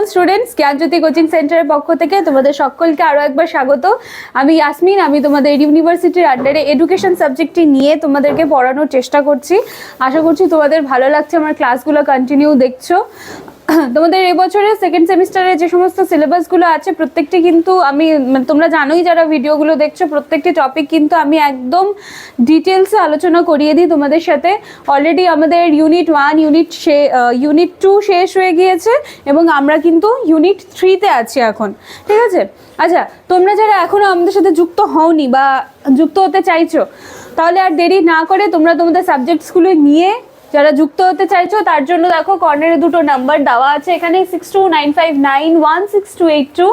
Welcome students জ্ঞানজ্যোতি coaching সেন্টারের পক্ষ থেকে তোমাদের সকলকে আরও একবার স্বাগত। আমি ইয়াসমিন আমি তোমাদের ইউনিভার্সিটির আন্ডারে এডুকেশন সাবজেক্টটি নিয়ে তোমাদেরকে পড়ানোর চেষ্টা করছি। আশা করছি তোমাদের ভালো লাগছে, আমার ক্লাসগুলো কন্টিনিউ দেখছ। তোমাদের এবছরের সেকেন্ড সেমিস্টারে যে সমস্ত সিলেবাসগুলো আছে, প্রত্যেকটি কিন্তু আমি মানে তোমরা জানোই যারা ভিডিওগুলো দেখছ, প্রত্যেকটি টপিক কিন্তু আমি একদম ডিটেলসে আলোচনা করিয়ে দিই তোমাদের সাথে। অলরেডি আমাদের unit one unit unit two শেষ হয়ে গিয়েছে এবং আমরা কিন্তু ইউনিট থ্রিতে আছি এখন। ঠিক আছে? আচ্ছা তোমরা যারা এখনও আমাদের সাথে যুক্ত হওনি বা যুক্ত হতে চাইছো, তাহলে আর দেরি না করে তোমরা তোমাদের সাবজেক্টসগুলো নিয়ে যারা যুক্ত হতে চাইছো, তার জন্য দেখো কর্নারে দুটো নাম্বার দেওয়া আছে। এখানে six two nine five nine one six two eight two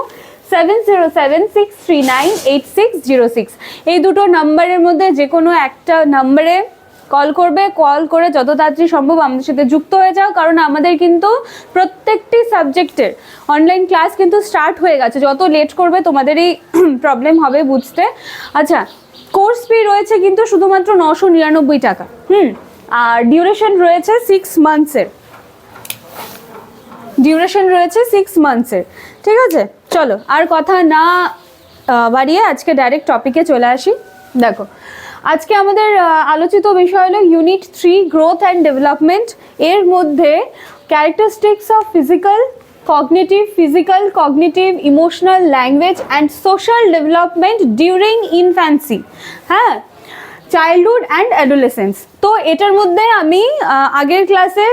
seven zero seven six three nine eight six zero six এই দুটো নাম্বারের মধ্যে যে কোনো একটা নাম্বারে কল করবে কল করে যত তাড়াতাড়ি সম্ভব আমাদের সাথে যুক্ত হয়ে যাও, কারণ আমাদের কিন্তু প্রত্যেকটি সাবজেক্টের অনলাইন ক্লাস কিন্তু স্টার্ট হয়ে গেছে। যত লেট করবে, তোমাদেরই প্রবলেম হবে বুঝতে। আচ্ছা কোর্স ফি রয়েছে কিন্তু শুধুমাত্র নশো নিরানব্বই টাকা। হুম? আর ডিউরেশন রয়েছে সিক্স মান্থসের ডিউরেশন রয়েছে সিক্স মান্থসের ঠিক আছে? চলো, আর কথা না বাড়িয়ে আজকে ডাইরেক্ট টপিকে চলে আসি। দেখো, আজকে আমাদের আলোচিত বিষয় হলো unit three growth and development এর মধ্যে characteristics of physical cognitive physical cognitive emotional language and social development during infancy হ্যাঁ? চাইল্ডহুড অ্যান্ড অ্যাডোলেসেন্স তো এটার মধ্যে আমি আগের ক্লাসে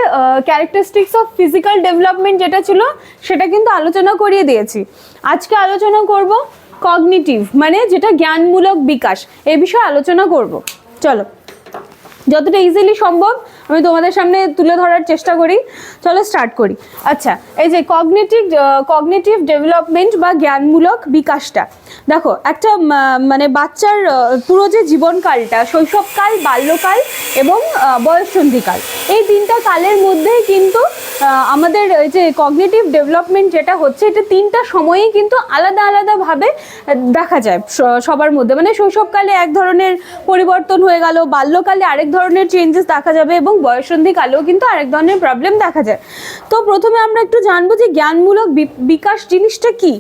ক্যারেক্টারিস্টিক্স অফ ফিজিক্যাল ডেভেলপমেন্ট যেটা ছিল, সেটা কিন্তু আলোচনা করিয়ে দিয়েছি। আজকে আলোচনা করব কগনিটিভ মানে যেটা জ্ঞানমূলক বিকাশ। এ বিষয়ে আলোচনা করব। চলো। যতটা ইজিলি সম্ভব আমি তোমাদের সামনে তুলে ধরার চেষ্টা করি। চলো স্টার্ট করি। আচ্ছা এই যে কগনেটিভ কগনেটিভ ডেভেলপমেন্ট বা জ্ঞানমূলক বিকাশটা। দেখো, একটা মানে বাচ্চার পুরো যে জীবনকালটা, শৈশবকাল, বাল্যকাল এবং বয়ঃসন্ধিকাল, এই তিনটা কালের মধ্যেই কিন্তু আমাদের এই যে কগনেটিভ ডেভেলপমেন্ট যেটা হচ্ছে, এটা তিনটা সময়েই কিন্তু আলাদা আলাদাভাবে দেখা যায় সবার মধ্যে। মানে শৈশবকালে এক ধরনের পরিবর্তন হয়ে গেল, বাল্যকালে আরেক ধরনের চেঞ্জেস দেখা যাবে এবং বয়ঃসন্ধিকালেও কিন্তু আরেক ধরনের প্রবলেম দেখা যায়। তো প্রথমে আমরা একটু জানব যে জ্ঞানমূলক বিকাশ জিনিসটা কি?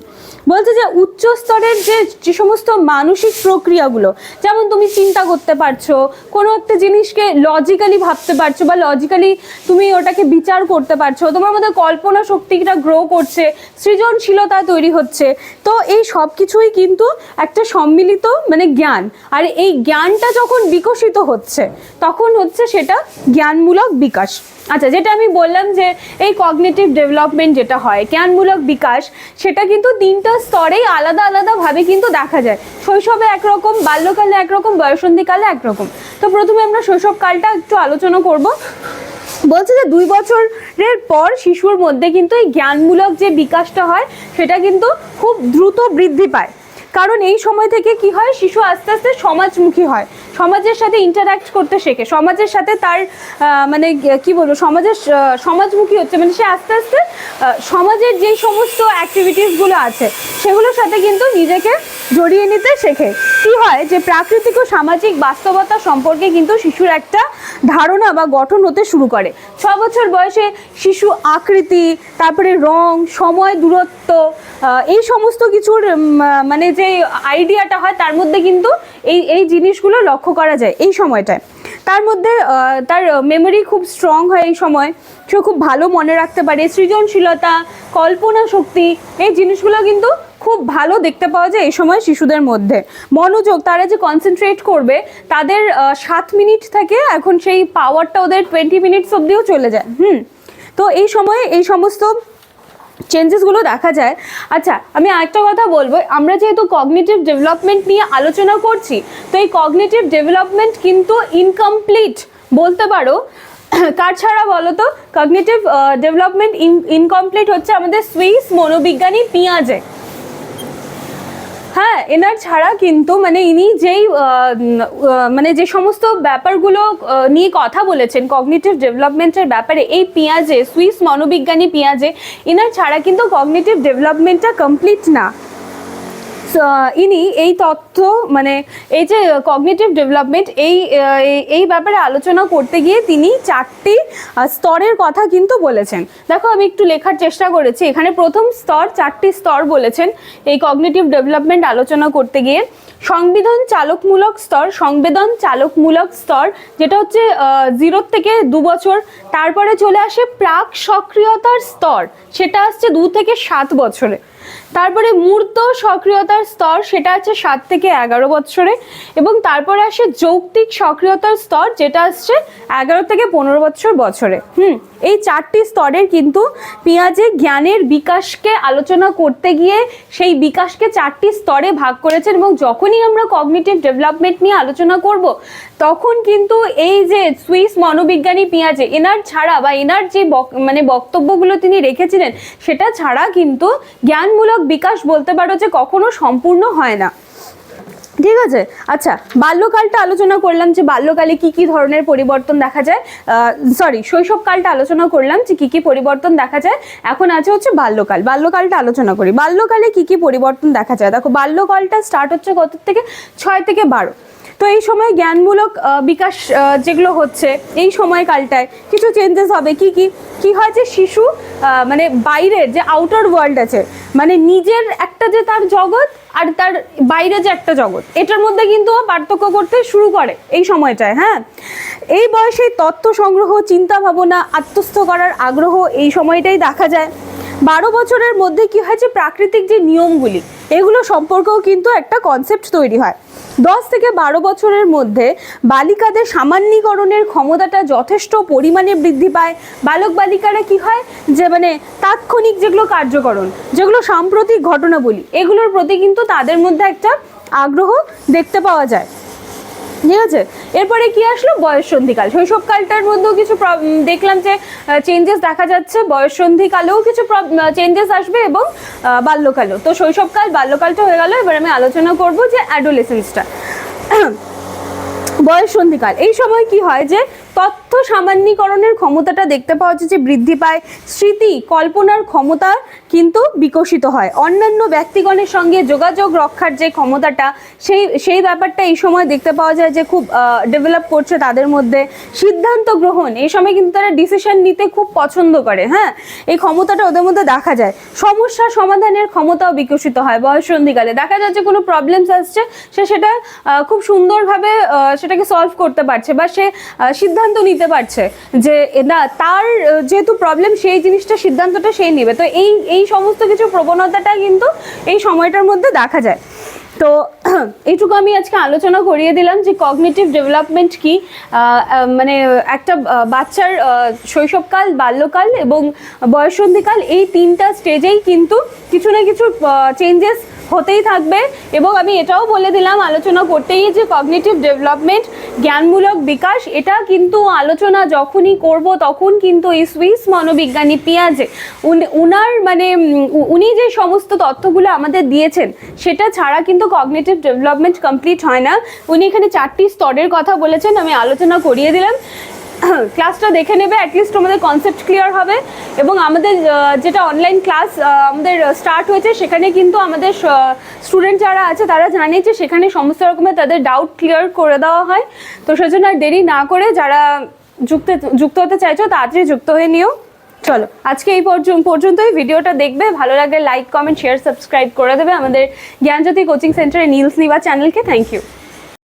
বলছে যে উচ্চ স্তরের যে যে সমস্ত মানসিক প্রক্রিয়াগুলো, যেমন তুমি চিন্তা করতে পারছ, কোনো একটা জিনিসকে লজিক্যালি ভাবতে পারছ বা লজিক্যালি তুমি ওটাকে বিচার করতে পারছ, তোমার মধ্যে কল্পনা শক্তিটা গ্রো করছে, সৃজনশীলতা তৈরি হচ্ছে, তো এই সব কিছুই কিন্তু একটা সম্মিলিত মানে জ্ঞান। আর এই জ্ঞানটা যখন বিকশিত হচ্ছে, তখন হচ্ছে সেটা জ্ঞানমূলক বিকাশ। আচ্ছা যেটা আমি বললাম যে এই কগনেটিভ ডেভেলপমেন্ট যেটা হয়, জ্ঞানমূলক বিকাশ, সেটা কিন্তু তিনটা স্তরেই আলাদা আলাদাভাবে কিন্তু দেখা যায়। শৈশবে একরকম, বাল্যকালে একরকম, বয়সন্ধিকালে একরকম। তো প্রথমে আমরা শৈশবকালটা একটু আলোচনা করব। বলছে যে দুই বছরের পর শিশুর মধ্যে কিন্তু এই জ্ঞানমূলক যে বিকাশটা হয়, সেটা কিন্তু খুব দ্রুত বৃদ্ধি পায়। কারণ এই সময় থেকে কি হয়? শিশু আস্তে আস্তে সমাজমুখী হয়। সমাজের সাথে ইন্টারাক্ট করতে শেখে। সমাজের সাথে তার মানে কি বলব, সমাজের সমাজমুখী হচ্ছে। মানে সে আস্তে আস্তে সমাজের যেই সমস্ত অ্যাক্টিভিটিসগুলো আছে, সেগুলোর সাথে কিন্তু নিজেকে জড়িয়ে নিতে শেখে। কি হয় যে, প্রাকৃতিক ও সামাজিক বাস্তবতা সম্পর্কে কিন্তু শিশুর একটা ধারণা বা গঠন হতে শুরু করে। ছ বছর বয়সে শিশু আকৃতি, তারপরে রং, সময় দূরত্ব এই সমস্ত কিছুর মানে যে আইডিয়াটা হয়, তার মধ্যে কিন্তু এই এই জিনিসগুলো লক্ষ্য করা যায় এই সময়টায়। তার মধ্যে তার মেমোরি খুব স্ট্রং হয় এই সময়। সে খুব ভালো মনে রাখতে পারে। সৃজনশীলতা, কল্পনা শক্তি, এই জিনিসগুলো কিন্তু খুব ভালো দেখতে পাওয়া যায় এই সময় শিশুদের মধ্যে। মনোযোগ, তারা যে কনসেন্ট্রেট করবে, তাদের সাত মিনিট থেকে এখন সেই পাওয়ারটা ওদের টোয়েন্টি মিনিটস অবধিও চলে যায়। হুম। তো এই সময়ে এই সমস্ত চেঞ্জেসগুলো দেখা যায়। আচ্ছা আমি আরেকটা কথা বলব। আমরা যেহেতু কগনেটিভ ডেভেলপমেন্ট নিয়ে আলোচনা করছি, তো এই কগনেটিভ ডেভেলপমেন্ট কিন্তু ইনকমপ্লিট বলতে পারো। কার ছাড়া বলো তো? কগনেটিভ ডেভেলপমেন্ট ইনকমপ্লিট হচ্ছে আমাদের সুইস মনোবিজ্ঞানী পিঁয়াজে। হ্যাঁ এনার ছাড়া কিন্তু মানে ইনি যেই মানে যে সমস্ত ব্যাপারগুলো নিয়ে কথা বলেছেন কগনিটিভ ডেভেলপমেন্টের ব্যাপারে, এই পেঁয়াজে, সুইস মনোবিজ্ঞানী পেঁয়াজে, এনার ছাড়া কিন্তু কগনিটিভ ডেভেলপমেন্টটা কমপ্লিট না। ইনি এই তথ্য মানে এই যে কগনিটিভ ডেভেলপমেন্ট এই এই- ব্যাপারে আলোচনা করতে গিয়ে তিনি চারটি স্তরের কথা কিন্তু বলেছেন। দেখো, আমি একটু লেখার চেষ্টা করেছি। এখানে প্রথম স্তর, চারটি স্তর বলেছেন এই কগনেটিভ ডেভেলপমেন্ট আলোচনা করতে গিয়ে। সংবিধান চালকমূলক স্তর, সংবেদন চালকমূলক স্তর, যেটা হচ্ছে জিরো থেকে দু বছর। তারপরে চলে আসে প্রাক সক্রিয়তার স্তর, সেটা আসছে দু থেকে সাত বছরে। তারপরে মূর্ত সক্রিয়তার স্তর, সেটা আছে সাত থেকে এগারো বছরে এবং তারপরে আসে যৌক্তিক সক্রিয়তার স্তর, যেটা আসছে এগারো থেকে পনেরো বছর বছরে। হুম, এই চারটি স্তরের কিন্তু পেঁয়াজে জ্ঞানের বিকাশকে আলোচনা করতে গিয়ে সেই বিকাশকে চারটি স্তরে ভাগ করেছেন এবং যখনই আমরা কগনিটিভ ডেভেলপমেন্ট নিয়ে আলোচনা করব তখন কিন্তু এই যে সুইস মনোবিজ্ঞানী পেঁয়াজে, এনার ছাড়া বা এনার যে মানে বক্তব্যগুলো তিনি রেখেছিলেন, সেটা ছাড়া কিন্তু জ্ঞানমূলক বিকাশ বলতে পারো যে কখনো সম্পূর্ণ হয় না। ঠিক আছে? আচ্ছা বাল্যকালটা আলোচনা করলাম যে বাল্যকালে কি কি ধরনের পরিবর্তন দেখা যায়। সরি শৈশবকালটা আলোচনা করলাম যে কি কি পরিবর্তন দেখা যায়। এখন আছে হচ্ছে বাল্যকাল। বাল্যকালটা আলোচনা করি। বাল্যকালে কি কি পরিবর্তন দেখা যায়? দেখো, বাল্যকালটা স্টার্ট হচ্ছে কত থেকে? ছয় থেকে বারো। তো এই সময় জ্ঞানমূলক বিকাশ যেগুলো হচ্ছে এই সময়কালটায় কিছু চেঞ্জেস হবে। কি কি কি হয় যে শিশু মানে বাইরের যে আউটার ওয়ার্ল্ড আছে মানে নিজের একটা যে তার জগৎ আর তার বাইরে যে একটা জগৎ, এটার মধ্যে কিন্তু পার্থক্য করতে শুরু করে এই সময়টায় হ্যাঁ? এই বয়সে তথ্য সংগ্রহ, চিন্তা ভাবনা, আত্মস্থ করার আগ্রহ এই সময়টাই দেখা যায়। বারো বছরের মধ্যে কি হয় যে প্রাকৃতিক যে নিয়মগুলি, এগুলো সম্পর্কেও কিন্তু একটা কনসেপ্ট তৈরি হয়। দশ থেকে বারো বছরের মধ্যে বালিকাদের সামান্যীকরণের ক্ষমতাটা যথেষ্ট পরিমাণে বৃদ্ধি পায়। বালক বালিকারা কি হয়? যে মানে তাৎক্ষণিক যেগুলো কার্যকরণ, যেগুলো সাম্প্রতিক ঘটনাবলী, এগুলোর প্রতি কিন্তু তাদের মধ্যে একটা আগ্রহ দেখতে পাওয়া যায়। ঠিক আছে? এরপরে কি আসলো? বয়ঃসন্ধিকাল শৈশবকালটার মধ্যেও কিছু দেখলাম যে চেঞ্জেস দেখা যাচ্ছে। বয়ঃসন্ধিকালেও কিছু চেঞ্জেস আসবে এবং বাল্যকালেও। তো শৈশবকাল, বাল্যকালটা হয়ে গেল। এবার আমি আলোচনা করব যে অ্যাডোলেসেন্সটা বয়ঃসন্ধিকাল এই সময় কি হয় যে তথ্য সামান্যীকরণের ক্ষমতাটা দেখতে পাওয়া যাচ্ছে যে বৃদ্ধি পায়। স্মৃতি কল্পনার ক্ষমতা কিন্তু বিকশিত হয়। অন্যান্য ব্যক্তিগণের সঙ্গে যোগাযোগ রক্ষার যে ক্ষমতাটা সেই সেই ব্যাপারটা এই সময় দেখতে পাওয়া যায় যে খুব ডেভেলপ করছে তাদের মধ্যে। সিদ্ধান্ত গ্রহণ এই সময় কিন্তু তারা ডিসিশন নিতে খুব পছন্দ করে হ্যাঁ? এই ক্ষমতাটা ওদের মধ্যে দেখা যায়। সমস্যা সমাধানের ক্ষমতাও বিকশিত হয় বয়ঃসন্ধিকালে দেখা যাচ্ছে কোনো প্রবলেমস আসছে সে সেটা খুব সুন্দরভাবে সেটাকে সলভ করতে পারছে বা সে আহ, সিদ্ধান্ত নিতে পারছে যে না, তার যেহেতু প্রবলেম সেই জিনিসটা, সিদ্ধান্তটা সেই নেবে। তো এই এই সমস্ত কিছু প্রবণতাটা কিন্তু এই সময়টার মধ্যে দেখা যায়। তো এইটুকু আমি আজকে আলোচনা করিয়ে দিলাম যে কগনিটিভ ডেভেলপমেন্ট কি। মানে একটা বাচ্চার শৈশবকাল, বাল্যকাল এবং বয়ঃসন্ধিকাল, এই তিনটা স্টেজেই কিন্তু কিছু না কিছু চেঞ্জেস হতেই থাকবে। এবং আমি এটাও বলে দিলাম, আলোচনা করতেই যে কগনিটিভ ডেভেলপমেন্ট জ্ঞানমূলক বিকাশ, এটা কিন্তু আলোচনা যখনই করব তখন কিন্তু এই সুইস মনোবিজ্ঞানী পিয়াজে, উনি- উনার মানে উনি যে সমস্ত তথ্যগুলো আমাদের দিয়েছেন, সেটা ছাড়া কিন্তু কগনিটিভ ডেভেলপমেন্ট কমপ্লিট হয় না। উনি এখানে চারটি স্তরের কথা বলেছেন, আমি আলোচনা করিয়ে দিলাম। ক্লাসটা দেখে নেবে অ্যাটলিস্ট তোমাদের কনসেপ্ট ক্লিয়ার হবে। এবং আমাদের যেটা অনলাইন ক্লাস আমাদের স্টার্ট হয়েছে, সেখানে কিন্তু আমাদের স্টুডেন্ট যারা আছে, তারা জানে যে সেখানে সমস্ত রকমের তাদের ডাউট ক্লিয়ার করে দেওয়া হয়। তো সেজন্য আর দেরি না করে যারা যুক্ত যুক্ত হতে চাইছো, তাড়াতাড়ি যুক্ত হয়ে নিও। চলো, আজকে এই পর্যন্ত পর্যন্তই ভিডিওটা দেখবে। ভালো লাগলে লাইক কমেন্ট শেয়ার সাবস্ক্রাইব করে দেবে। আমাদের জ্ঞানজ্যোতি কোচিং সেন্টারের নীলস নিবা চ্যানেলকে থ্যাংক ইউ